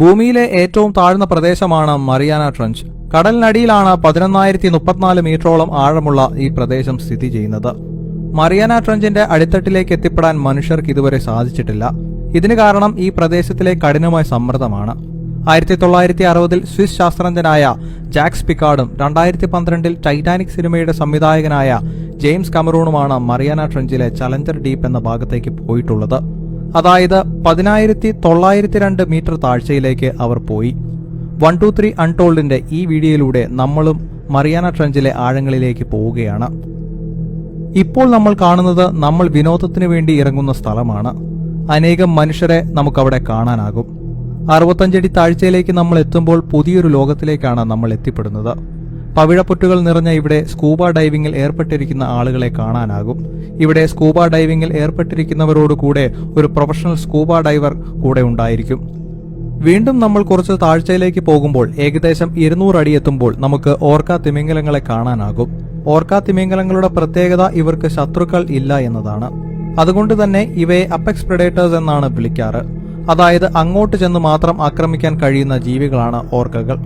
ഭൂമിയിലെ ഏറ്റവും താഴ്ന്ന പ്രദേശമാണ് മറിയാന ട്രഞ്ച്. കടലിനടിയിലാണ് പതിനൊന്നായിരത്തി മുപ്പത്തിനാല് മീറ്ററോളം ആഴമുള്ള ഈ പ്രദേശം സ്ഥിതി ചെയ്യുന്നത്. മറിയാന ട്രഞ്ചിന്റെ അടിത്തട്ടിലേക്ക് എത്തിപ്പെടാൻ മനുഷ്യർക്ക് ഇതുവരെ സാധിച്ചിട്ടില്ല. ഇതിന് കാരണം ഈ പ്രദേശത്തിലെ കഠിനമായ സമ്മർദ്ദമാണ്. ആയിരത്തി തൊള്ളായിരത്തി അറുപതിൽ സ്വിസ് ശാസ്ത്രജ്ഞനായ ജാക്സ് പിക്കാർഡും രണ്ടായിരത്തി പന്ത്രണ്ടിൽ ടൈറ്റാനിക് സിനിമയുടെ സംവിധായകനായ ജെയിംസ് കമറൂണുമാണ് മറിയാന ട്രഞ്ചിലെ ചലഞ്ചർ ഡീപ്പ് എന്ന ഭാഗത്തേക്ക് പോയിട്ടുള്ളത്. അതായത് പതിനായിരത്തി തൊള്ളായിരത്തി രണ്ട് മീറ്റർ താഴ്ചയിലേക്ക് അവർ പോയി. വൺ ടു ത്രീ അൺടോൾഡിന്റെ ഈ വീഡിയോയിലൂടെ നമ്മളും മറിയാന ട്രഞ്ചിലെ ആഴങ്ങളിലേക്ക് പോവുകയാണ്. ഇപ്പോൾ നമ്മൾ കാണുന്നത് നമ്മൾ വിനോദത്തിന് വേണ്ടി ഇറങ്ങുന്ന സ്ഥലമാണ്. അനേകം മനുഷ്യരെ നമുക്കവിടെ കാണാനാകും. അറുപത്തഞ്ചടി താഴ്ചയിലേക്ക് നമ്മൾ എത്തുമ്പോൾ പുതിയൊരു ലോകത്തിലേക്കാണ് നമ്മൾ എത്തിപ്പെടുന്നത്. പവിഴപ്പൊട്ടുകൾ നിറഞ്ഞ ഇവിടെ സ്കൂബ ഡൈവിംഗിൽ ഏർപ്പെട്ടിരിക്കുന്ന ആളുകളെ കാണാനാകും. ഇവിടെ സ്കൂബ ഡൈവിംഗിൽ ഏർപ്പെട്ടിരിക്കുന്നവരോട് കൂടെ ഒരു പ്രൊഫഷണൽ സ്കൂബ ഡൈവർ കൂടെ ഉണ്ടായിരിക്കും. വീണ്ടും നമ്മൾ കുറച്ച് താഴ്ചയിലേക്ക് പോകുമ്പോൾ ഏകദേശം ഇരുന്നൂറ് അടി എത്തുമ്പോൾ നമുക്ക് ഓർക്ക തിമിംഗലങ്ങളെ കാണാനാകും. ഓർക്ക തിമിംഗലങ്ങളുടെ പ്രത്യേകത ഇവർക്ക് ശത്രുക്കൾ ഇല്ല എന്നതാണ്. അതുകൊണ്ട് തന്നെ ഇവയെ അപ്പെക്സ് പ്രെഡേറ്റേഴ്സ് എന്നാണ് വിളിക്കാറ്. അതായത് അങ്ങോട്ട് ചെന്ന് മാത്രം ആക്രമിക്കാൻ കഴിയുന്ന ജീവികളാണ് ഓർക്കകൾ.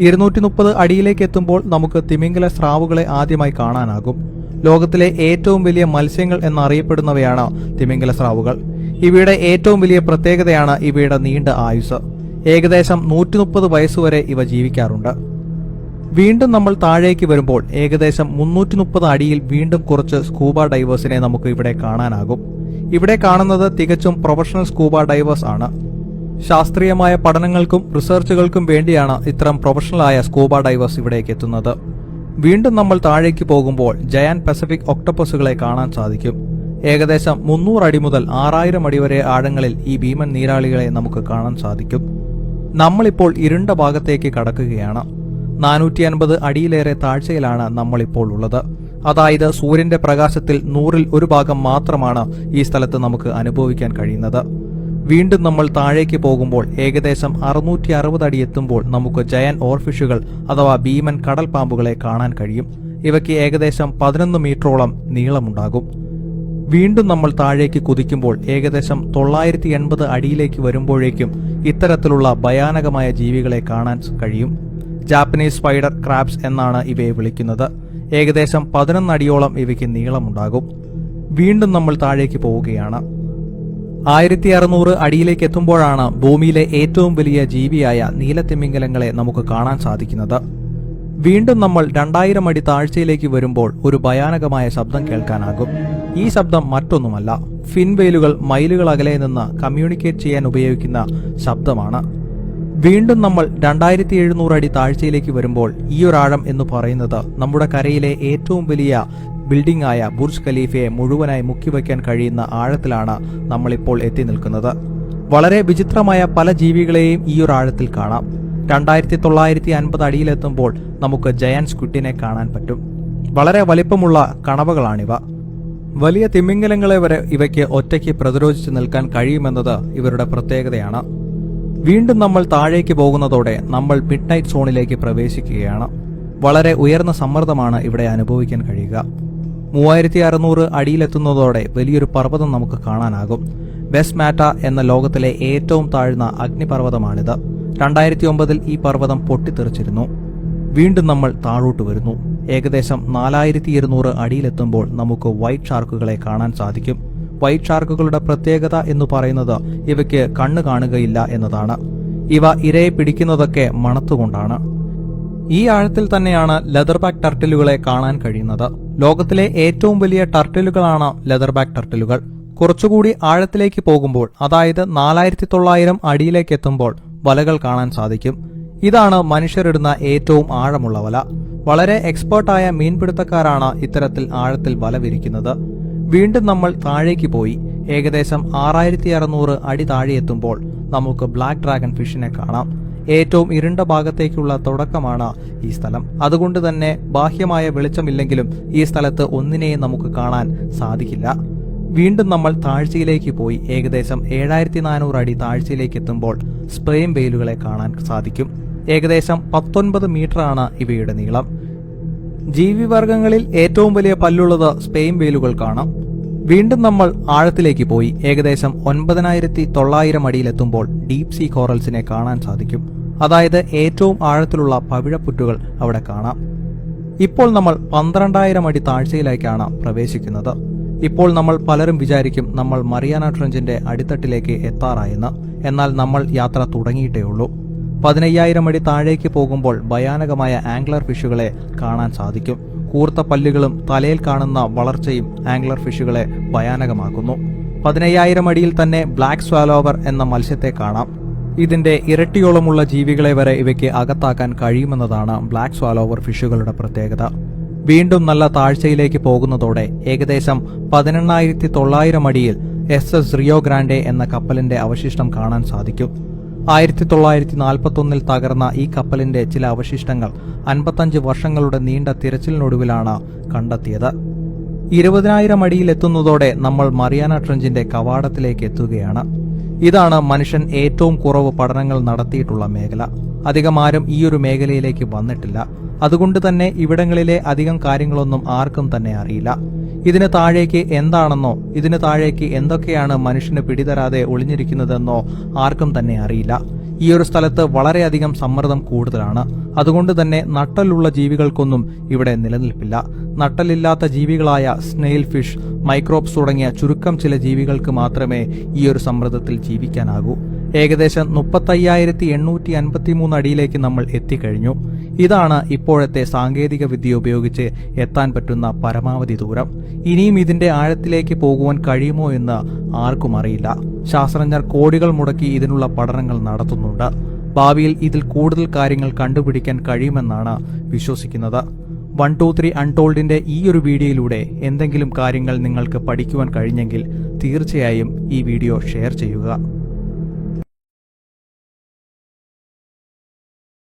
ഇരുന്നൂറ്റി മുപ്പത് അടിയിലേക്ക് എത്തുമ്പോൾ നമുക്ക് തിമിംഗല സ്രാവുകളെ ആദ്യമായി കാണാനാകും. ലോകത്തിലെ ഏറ്റവും വലിയ മത്സ്യങ്ങൾ എന്നറിയപ്പെടുന്നവയാണ് തിമിംഗല സ്രാവുകൾ. ഇവയുടെ ഏറ്റവും വലിയ പ്രത്യേകതയാണ് ഇവയുടെ നീണ്ട ആയുസ് ഏകദേശം നൂറ്റി മുപ്പത് വയസ്സുവരെ ഇവ ജീവിക്കാറുണ്ട്. വീണ്ടും നമ്മൾ താഴേക്ക് വരുമ്പോൾ ഏകദേശം മുന്നൂറ്റി മുപ്പത് അടിയിൽ വീണ്ടും കുറച്ച് സ്കൂബ ഡൈവേഴ്സിനെ നമുക്ക് ഇവിടെ കാണാനാകും. ഇവിടെ കാണുന്നത് തികച്ചും പ്രൊഫഷണൽ സ്കൂബ ഡൈവേഴ്സ് ആണ്. ശാസ്ത്രീയമായ പഠനങ്ങൾക്കും റിസർച്ചുകൾക്കും വേണ്ടിയാണ് ഇത്തരം പ്രൊഫഷണലായ സ്കൂബ ഡൈവേഴ്സ് ഇവിടേക്ക് എത്തുന്നത്. വീണ്ടും നമ്മൾ താഴേക്ക് പോകുമ്പോൾ ജയാൻ പസഫിക് ഒക്ടോപ്പസുകളെ കാണാൻ സാധിക്കും. ഏകദേശം മുന്നൂറ് അടി മുതൽ ആറായിരം അടി വരെ ആഴങ്ങളിൽ ഈ ഭീമൻ നീരാളികളെ നമുക്ക് കാണാൻ സാധിക്കും. നമ്മളിപ്പോൾ ഇരുണ്ട ഭാഗത്തേക്ക് കടക്കുകയാണ്. നാനൂറ്റി അൻപത് അടിയിലേറെ താഴ്ചയിലാണ് നമ്മളിപ്പോൾ ഉള്ളത്. അതായത് സൂര്യന്റെ പ്രകാശത്തിൽ നൂറിൽ ഒരു ഭാഗം മാത്രമാണ് ഈ സ്ഥലത്ത് നമുക്ക് അനുഭവിക്കാൻ കഴിയുന്നത്. വീണ്ടും നമ്മൾ താഴേക്ക് പോകുമ്പോൾ ഏകദേശം അറുന്നൂറ്റി അറുപത് അടി എത്തുമ്പോൾ നമുക്ക് ജയൻ ഓർഫിഷുകൾ അഥവാ ഭീമൻ കടൽ പാമ്പുകളെ കാണാൻ കഴിയും. ഇവയ്ക്ക് ഏകദേശം പതിനൊന്ന് മീറ്ററോളം നീളമുണ്ടാകും. വീണ്ടും നമ്മൾ താഴേക്ക് കുതിക്കുമ്പോൾ ഏകദേശം തൊള്ളായിരത്തി എൺപത് അടിയിലേക്ക് വരുമ്പോഴേക്കും ഇത്തരത്തിലുള്ള ഭയാനകമായ ജീവികളെ കാണാൻ കഴിയും. ജാപ്പനീസ് സ്പൈഡർ ക്രാബ്സ് എന്നാണ് ഇവയെ വിളിക്കുന്നത്. ഏകദേശം പതിനൊന്നടിയോളം ഇവയ്ക്ക് നീളമുണ്ടാകും. വീണ്ടും നമ്മൾ താഴേക്ക് പോവുകയാണ്. ആയിരത്തി അറുന്നൂറ് അടിയിലേക്ക് എത്തുമ്പോഴാണ് ഭൂമിയിലെ ഏറ്റവും വലിയ ജീവിയായ നീലത്തിമിംഗലങ്ങളെ നമുക്ക് കാണാൻ സാധിക്കുന്നത്. വീണ്ടും നമ്മൾ രണ്ടായിരം അടി താഴ്ചയിലേക്ക് വരുമ്പോൾ ഒരു ഭയാനകമായ ശബ്ദം കേൾക്കാനാകും. ഈ ശബ്ദം മറ്റൊന്നുമല്ല ഫിൻവെയിലുകൾ മൈലുകൾ അകലെ നിന്ന് കമ്മ്യൂണിക്കേറ്റ് ചെയ്യാൻ ഉപയോഗിക്കുന്ന ശബ്ദമാണ്. വീണ്ടും നമ്മൾ രണ്ടായിരത്തി എഴുന്നൂറ് അടി താഴ്ചയിലേക്ക് വരുമ്പോൾ ഈ ഒരാഴം എന്ന് പറയുന്നത് നമ്മുടെ കരയിലെ ഏറ്റവും വലിയ ബിൽഡിംഗ് ആയ ബുർജ് ഖലീഫയെ മുഴുവനായി മുക്കിവയ്ക്കാൻ കഴിയുന്ന ആഴത്തിലാണ് നമ്മളിപ്പോൾ എത്തി നിൽക്കുന്നത്. വളരെ വിചിത്രമായ പല ജീവികളെയും ഈ ഒരു ആഴത്തിൽ കാണാം. രണ്ടായിരത്തി തൊള്ളായിരത്തി അൻപത് അടിയിലെത്തുമ്പോൾ നമുക്ക് ജയൻ സ്ക്വിഡിനെ കാണാൻ പറ്റും. വളരെ വലിപ്പമുള്ള കണവകളാണിവ. വലിയ തിമിംഗലങ്ങളെ വരെ ഇവയ്ക്ക് ഒറ്റയ്ക്ക് പ്രതിരോധിച്ച് നിൽക്കാൻ കഴിയുമെന്നത് ഇവരുടെ പ്രത്യേകതയാണ്. വീണ്ടും നമ്മൾ താഴേക്ക് പോകുന്നതോടെ നമ്മൾ മിഡ് നൈറ്റ് സോണിലേക്ക് പ്രവേശിക്കുകയാണ്. വളരെ ഉയർന്ന സമ്മർദ്ദമാണ് ഇവിടെ അനുഭവിക്കാൻ കഴിയുക. മൂവായിരത്തി അറുന്നൂറ് അടിയിലെത്തുന്നതോടെ വലിയൊരു പർവതം നമുക്ക് കാണാനാകും. വെസ്റ്റ് മാറ്റ എന്ന ലോകത്തിലെ ഏറ്റവും താഴ്ന്ന അഗ്നിപർവതമാണിത്. രണ്ടായിരത്തി ഒമ്പതിൽ ഈ പർവതം പൊട്ടിത്തെറിച്ചിരുന്നു. വീണ്ടും നമ്മൾ താഴോട്ട് വരുന്നു. ഏകദേശം നാലായിരത്തി ഇരുന്നൂറ് അടിയിലെത്തുമ്പോൾ നമുക്ക് വൈറ്റ് ഷാർക്കുകളെ കാണാൻ സാധിക്കും. വൈറ്റ് ഷാർക്കുകളുടെ പ്രത്യേകത എന്ന് പറയുന്നത് ഇവയ്ക്ക് കണ്ണ് കാണുകയില്ല എന്നതാണ്. ഇവ ഇരയെ പിടിക്കുന്നതൊക്കെ മണത്തുകൊണ്ടാണ്. ഈ ആഴത്തിൽ തന്നെയാണ് ലെതർബാക്ക് ടർട്ടിലുകളെ കാണാൻ കഴിയുന്നത്. ലോകത്തിലെ ഏറ്റവും വലിയ ടർട്ടിലുകളാണ് ലെതർ ബാക്ക് ടർട്ടിലുകൾ. കുറച്ചുകൂടി ആഴത്തിലേക്ക് പോകുമ്പോൾ അതായത് നാലായിരത്തി തൊള്ളായിരം അടിയിലേക്ക് എത്തുമ്പോൾ വലകൾ കാണാൻ സാധിക്കും. ഇതാണ് മനുഷ്യരിടുന്ന ഏറ്റവും ആഴമുള്ള വല. വളരെ എക്സ്പേർട്ടായ മീൻപിടുത്തക്കാരാണ് ഇത്തരത്തിൽ ആഴത്തിൽ വല വിരിക്കുന്നത്. വീണ്ടും നമ്മൾ താഴേക്ക് പോയി. ഏകദേശം ആറായിരത്തി അറുന്നൂറ് അടി താഴെ എത്തുമ്പോൾ നമുക്ക് ബ്ലാക്ക് ഡ്രാഗൺ ഫിഷിനെ കാണാം. ഏറ്റവും ഇരുണ്ട ഭാഗത്തേക്കുള്ള തുടക്കമാണ് ഈ സ്ഥലം. അതുകൊണ്ട് തന്നെ ബാഹ്യമായ വെളിച്ചമില്ലെങ്കിലും ഈ സ്ഥലത്ത് ഒന്നിനെയും നമുക്ക് കാണാൻ സാധിക്കില്ല. വീണ്ടും നമ്മൾ താഴ്ചയിലേക്ക് പോയി ഏകദേശം ഏഴായിരത്തി നാനൂറ് അടി താഴ്ചയിലേക്ക് എത്തുമ്പോൾ സ്പ്രെയിം വെയിലുകളെ കാണാൻ സാധിക്കും. ഏകദേശം പത്തൊൻപത് മീറ്ററാണ് ഇവയുടെ നീളം. ജീവിവർഗങ്ങളിൽ ഏറ്റവും വലിയ പല്ലുള്ളത് സ്പെയിൻ കാണാം. വീണ്ടും നമ്മൾ ആഴത്തിലേക്ക് പോയി ഏകദേശം ഒൻപതിനായിരത്തി തൊള്ളായിരം അടിയിലെത്തുമ്പോൾ ഡീപ് സീ കോറൽസിനെ കാണാൻ സാധിക്കും. അതായത് ഏറ്റവും ആഴത്തിലുള്ള പവിഴപ്പുറ്റുകൾ അവിടെ കാണാം. ഇപ്പോൾ നമ്മൾ പന്ത്രണ്ടായിരം അടി താഴ്ചയിലേക്കാണ് പ്രവേശിക്കുന്നത്. ഇപ്പോൾ നമ്മൾ പലരും വിചാരിക്കും നമ്മൾ മറിയാന ട്രഞ്ചിന്റെ അടിത്തട്ടിലേക്ക് എത്താറായെന്ന്. എന്നാൽ നമ്മൾ യാത്ര തുടങ്ങിയിട്ടേ ഉള്ളൂ. പതിനയ്യായിരം അടി താഴേക്ക് പോകുമ്പോൾ ഭയാനകമായ ആംഗ്ലർ ഫിഷുകളെ കാണാൻ സാധിക്കും. കൂർത്ത പല്ലുകളും തലയിൽ കാണുന്ന വളർച്ചയും ആംഗ്ലർ ഫിഷുകളെ ഭയാനകമാക്കുന്നു. പതിനയ്യായിരം അടിയിൽ തന്നെ ബ്ലാക്ക് സ്വാലോവർ എന്ന മത്സ്യത്തെ കാണാം. ഇതിന്റെ ഇരട്ടിയോളമുള്ള ജീവികളെ വരെ ഇവയ്ക്ക് അകത്താക്കാൻ കഴിയുമെന്നതാണ് ബ്ലാക്ക് സ്വാലോവർ ഫിഷുകളുടെ പ്രത്യേകത. വീണ്ടും നല്ല താഴ്ചയിലേക്ക് പോകുന്നതോടെ ഏകദേശം പതിനെണ്ണായിരത്തി തൊള്ളായിരം അടിയിൽ എസ് എസ് റിയോ ഗ്രാൻഡെ എന്ന കപ്പലിന്റെ അവശിഷ്ടം കാണാൻ സാധിക്കും. ആയിരത്തി തൊള്ളായിരത്തി നാൽപ്പത്തൊന്നിൽ തകർന്ന ഈ കപ്പലിന്റെ ചില അവശിഷ്ടങ്ങൾ അൻപത്തഞ്ച് വർഷങ്ങളുടെ നീണ്ട തിരച്ചിലിനൊടുവിലാണ് കണ്ടെത്തിയത്. ഇരുപതിനായിരം അടിയിലെത്തുന്നതോടെ നമ്മൾ മറിയാന ട്രഞ്ചിന്റെ കവാടത്തിലേക്ക് എത്തുകയാണ്. ഇതാണ് മനുഷ്യൻ ഏറ്റവും കുറവ് പഠനങ്ങൾ നടത്തിയിട്ടുള്ള മേഖല. അധികം ആരും ഈ ഒരു മേഖലയിലേക്ക് വന്നിട്ടില്ല. അതുകൊണ്ട് തന്നെ ഇവിടങ്ങളിലെ അധികം കാര്യങ്ങളൊന്നും ആർക്കും തന്നെ അറിയില്ല. ഇതിന് താഴേക്ക് എന്താണെന്നോ ഇതിന് താഴേക്ക് എന്തൊക്കെയാണ് മനുഷ്യന് പിടിതരാതെ ഒളിഞ്ഞിരിക്കുന്നതെന്നോ ആർക്കും തന്നെ അറിയില്ല. ഈ ഒരു സ്ഥലത്ത് വളരെയധികം സമ്മർദ്ദം കൂടുതലാണ്. അതുകൊണ്ട് തന്നെ നട്ടലുള്ള ജീവികൾക്കൊന്നും ഇവിടെ നിലനിൽപ്പില്ല. നട്ടലില്ലാത്ത ജീവികളായ സ്നെയിൽ ഫിഷ് മൈക്രോബ്സ് തുടങ്ങിയ ചുരുക്കം ചില ജീവികൾക്ക് മാത്രമേ ഈ ഒരു സമ്മർദ്ദത്തിൽ ജീവിക്കാനാകൂ. ഏകദേശം മുപ്പത്തയ്യായിരത്തി എണ്ണൂറ്റി അൻപത്തിമൂന്ന് അടിയിലേക്ക് നമ്മൾ എത്തിക്കഴിഞ്ഞു. ഇതാണ് ഇപ്പോഴത്തെ സാങ്കേതിക വിദ്യ ഉപയോഗിച്ച് എത്താൻ പറ്റുന്ന പരമാവധി ദൂരം. ഇനിയും ഇതിന്റെ ആഴത്തിലേക്ക് പോകുവാൻ കഴിയുമോ എന്ന് ആർക്കും അറിയില്ല. ശാസ്ത്രജ്ഞർ കോടികൾ മുടക്കി ഇതിനുള്ള പഠനങ്ങൾ നടത്തുന്നുണ്ട്. ഭാവിയിൽ ഇതിൽ കൂടുതൽ കാര്യങ്ങൾ കണ്ടുപിടിക്കാൻ കഴിയുമെന്നാണ് വിശ്വസിക്കുന്നത്. വൺ ടു ത്രീ അൺടോൾഡിന്റെ ഈ ഒരു വീഡിയോയിലൂടെ എന്തെങ്കിലും കാര്യങ്ങൾ നിങ്ങൾക്ക് പഠിക്കുവാൻ കഴിഞ്ഞെങ്കിൽ തീർച്ചയായും ഈ വീഡിയോ ഷെയർ ചെയ്യുക.